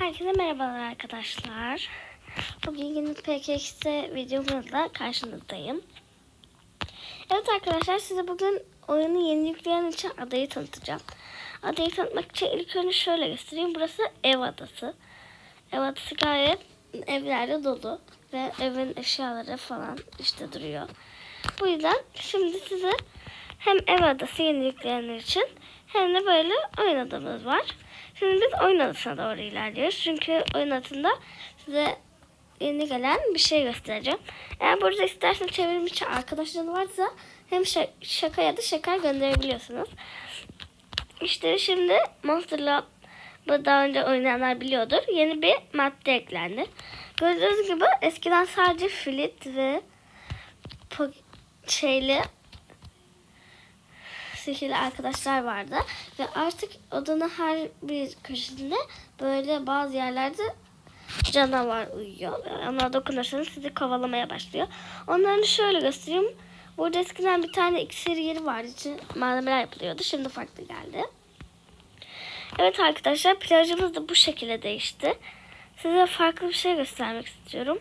Herkese merhabalar arkadaşlar. Bugün yeni PKX videomuzla karşınızdayım. Evet arkadaşlar size bugün oyunu yeni yükleyen için adayı tanıtacağım. Adayı tanıtmak için ilk önce şöyle göstereyim. Burası ev adası. Ev adası gayet evlerle dolu. Ve evin eşyaları falan işte duruyor. Bu yüzden şimdi size hem ev adası yeni yükleyenler için hem de böyle oyun adamız var. Şimdi biz oyun adasına doğru ilerliyoruz. Çünkü oyun adasında size yeni gelen bir şey göstereceğim. Eğer burada isterseniz çevrim için varsa hem şa- şaka ya da şeker gönderebiliyorsunuz. İşte şimdi Monster bu daha önce oynayanlar biliyordur. Yeni bir madde eklendi. Gördüğünüz gibi eskiden sadece flit ve şeyli sihirli arkadaşlar vardı. Ve artık odanın her bir köşesinde böyle bazı yerlerde canavar uyuyor. Onlara dokunursanız sizi kovalamaya başlıyor. Onları şöyle göstereyim. Burada eskiden bir tane iksir yeri vardı. İçin malzemeler yapılıyordu. Şimdi farklı geldi. Evet arkadaşlar plajımız da bu şekilde değişti. Size farklı bir şey göstermek istiyorum.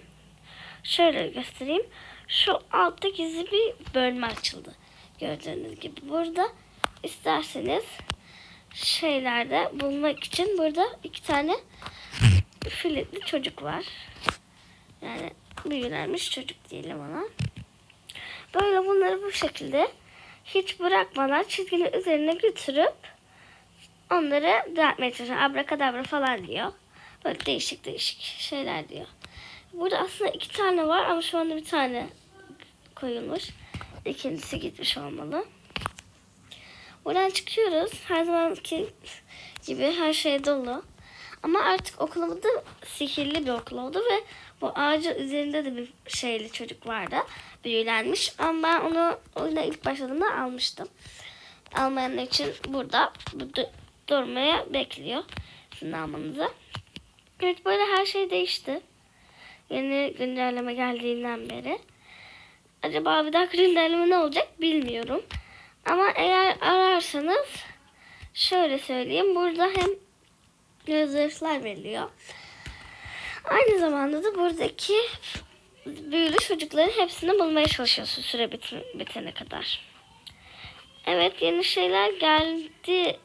Şöyle göstereyim. Şu altta gizli bir bölme açıldı. Gördüğünüz gibi burada isterseniz şeylerde bulmak için burada iki tane filitli çocuk var. Yani büyülenmiş çocuk diyelim ona. Böyle bunları bu şekilde hiç bırakmadan çizginin üzerine götürüp onları düzeltmeye çalışıyor. Abrakadabra falan diyor. Böyle değişik değişik şeyler diyor. Burada aslında iki tane var ama şu anda bir tane koyulmuş. İkincisi gitmiş olmalı. Buradan çıkıyoruz. Her zamanki gibi her şey dolu. Ama artık okulumuzda sihirli bir okul oldu ve bu ağacın üzerinde de bir şeyli çocuk vardı. Büyülenmiş. Ama ben onu oyuna ilk başladığımda almıştım. Almayanlar için burada du- durmaya bekliyor. Sizin almanızı. Evet böyle her şey değişti. Yeni güncelleme geldiğinden beri. Acaba bir dahaki güncelleme ne olacak bilmiyorum. Ama eğer ararsanız şöyle söyleyeyim. Burada hem zırhlar veriliyor. Aynı zamanda da buradaki büyülü çocukların hepsini bulmaya çalışıyorsun süre bit- bitene kadar. Evet yeni şeyler geldi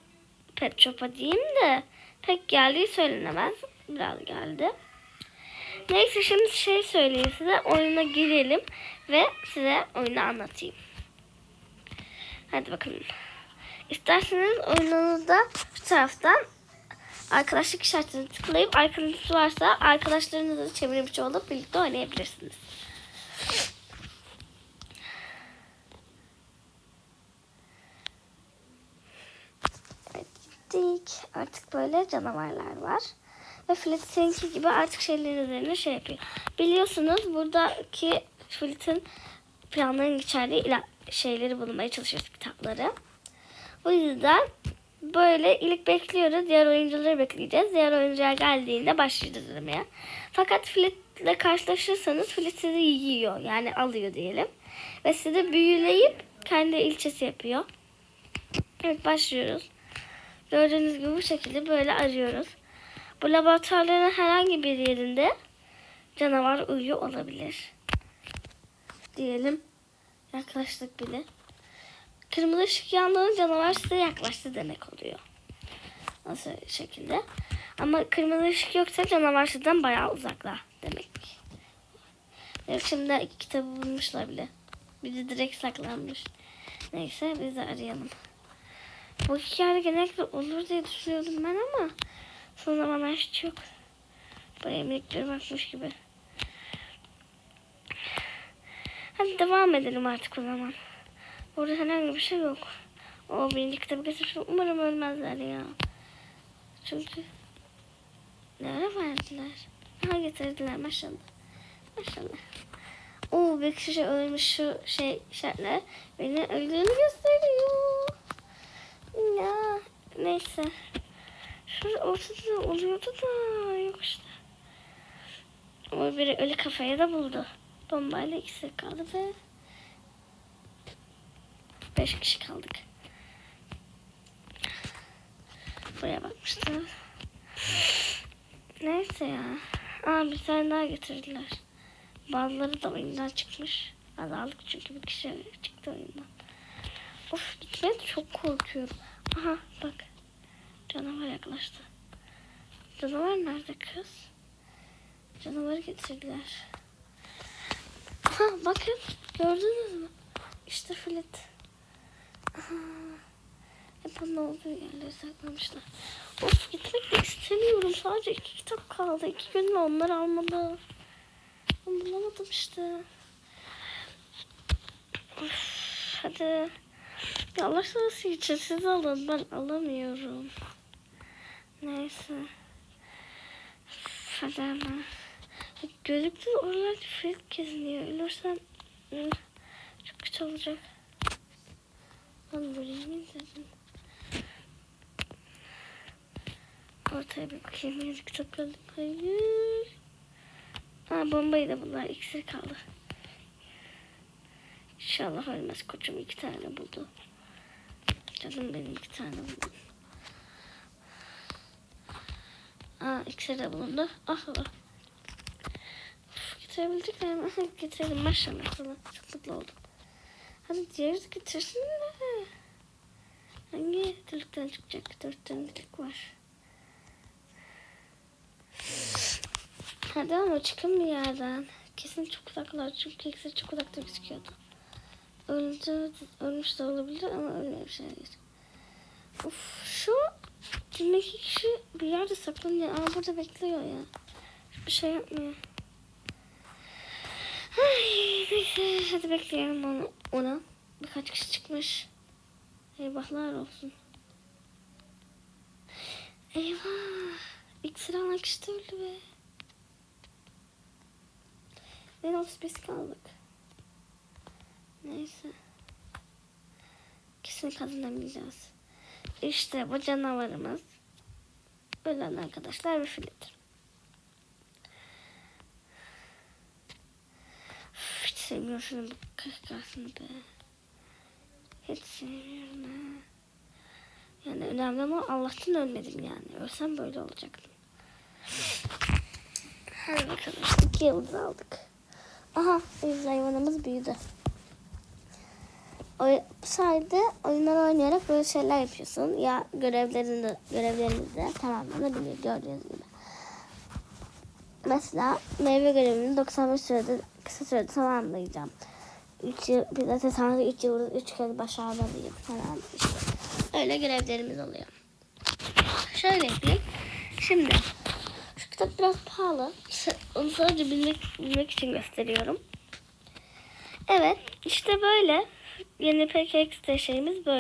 Pet Shop'a diyeyim de pek geldiği söylenemez. Biraz geldi. Neyse şimdi şey söyleyeyim size. Oyuna girelim ve size oyunu anlatayım. Hadi bakalım. İsterseniz oyununuzda şu taraftan arkadaşlık işaretini tıklayıp arkadaşınız varsa arkadaşlarınızla çevrimiçi olup birlikte oynayabilirsiniz. Gittik. Artık böyle canavarlar var. Ve Flit seninki gibi artık şeylerin üzerine şey yapıyor. Biliyorsunuz buradaki Flit'in planların içerdiği ila- şeyleri bulmaya çalışıyoruz kitapları. O yüzden böyle ilk bekliyoruz. Diğer oyuncuları bekleyeceğiz. Diğer oyuncular geldiğinde başlayacağız aramaya. Fakat Flit'le karşılaşırsanız Flit sizi yiyor. Yani alıyor diyelim. Ve sizi büyüleyip kendi ilçesi yapıyor. Evet başlıyoruz. Gördüğünüz gibi bu şekilde böyle arıyoruz. Bu laboratuvarların herhangi bir yerinde canavar uyuyor olabilir. Diyelim yaklaştık bile. Kırmızı ışık yandığında canavar size yaklaştı demek oluyor. Nasıl şekilde. Ama kırmızı ışık yoksa canavar sizden bayağı uzakta demek. Evet, şimdi iki kitabı bulmuşlar bile. Biri direkt saklanmış. Neyse biz de arayalım. Bu hikayede genellikle olur diye düşünüyordum ben ama son zamanlar hiç yok. Buraya minikleri bakmış gibi. Hadi devam edelim artık o zaman. Burada herhangi bir şey yok. O birinci kitabı getirsin. Umarım ölmezler ya. Çünkü ne ara verdiler? Ha getirdiler maşallah. Maşallah. Oo bir kişi ölmüş şu şey işaretler. Beni öldüğünü gösteriyor. Ya neyse. Şurada ortada oluyordu da yok işte. O biri ölü kafaya da buldu. Bombayla ikisi kaldı ve beş kişi kaldık. Buraya bakmıştım. Ne? Neyse ya. Aa bir tane daha getirdiler. Bazıları da oyundan çıkmış. Az aldık çünkü bir kişi çıktı oyundan. Of de çok korkuyorum. Aha bak. Canavar yaklaştı. Canavar nerede kız? Canavarı getirdiler. Aha bakın gördünüz mü? İşte filet. Hep onun olduğu yerlere saklamışlar. Of gitmek de istemiyorum. Sadece iki kitap kaldı. İki günde onları almadı. Ben bulamadım işte. Of, hadi. Ya Allah için siz alın. Ben alamıyorum. Neyse. Hadi hemen. Gözüktü de oralarda fil geziniyor. Ölürsem hı, çok kötü olacak. Ben böyle yemin dedim. Ortaya bir bakayım. Yazık gördüm. Hayır. Ha bombayı da bunlar. İksir kaldı. İnşallah ölmez. Koçum iki tane buldu. Canım benim iki tane buldu. Aa iksir de bulundu. Ah Allah. Uf, Getirebildik mi? Getirelim maşallah sana. Çok mutlu oldum. Hadi diğeri de getirsin de. Hangi delikten çıkacak? Dört tane delik var. Hadi ama çıkın bir yerden. Kesin çok uzaklar çünkü ikisi çok uzakta gözüküyordu. Öldü, ölmüş de olabilir ama ölmemiş. Hayır. Of şu 22 kişi bir yerde saklanıyor. Aa burada bekliyor ya. Bir şey yapmıyor. Ay, neyse hadi bekleyelim onu. Ona birkaç kişi çıkmış. Eyvahlar olsun. Eyvah. İksir alan kişi de öldü be. Ben otuz biz kaldık. Neyse. Kesin kazanamayacağız. İşte bu canavarımız. Ölen arkadaşlar bir fildir. Üf, Hiç sevmiyorum şunu bu kahkahasını be. Hiç sevmiyorum ha. Yani önemli ama Allah'tan ölmedim yani. Ölsem böyle olacaktım. Hadi bakalım. İki yıldız aldık. Aha evcil hayvanımız büyüdü. O, bu sayede oyunlar oynayarak böyle şeyler yapıyorsun. Ya görevlerini, görevlerini de tamamlanabiliyor gördüğünüz gibi. Mesela meyve görevini 95 sürede kısa sürede tamamlayacağım. 3 yıl, pilates sanatı 3 yıl 3 kez başarmalıyım falan işte. Öyle görevlerimiz oluyor. Şöyle yapayım. Şimdi şu kitap biraz pahalı. Onu sadece bilmek, bilmek için gösteriyorum. Evet işte böyle. Yeni PKX'de şeyimiz böyle.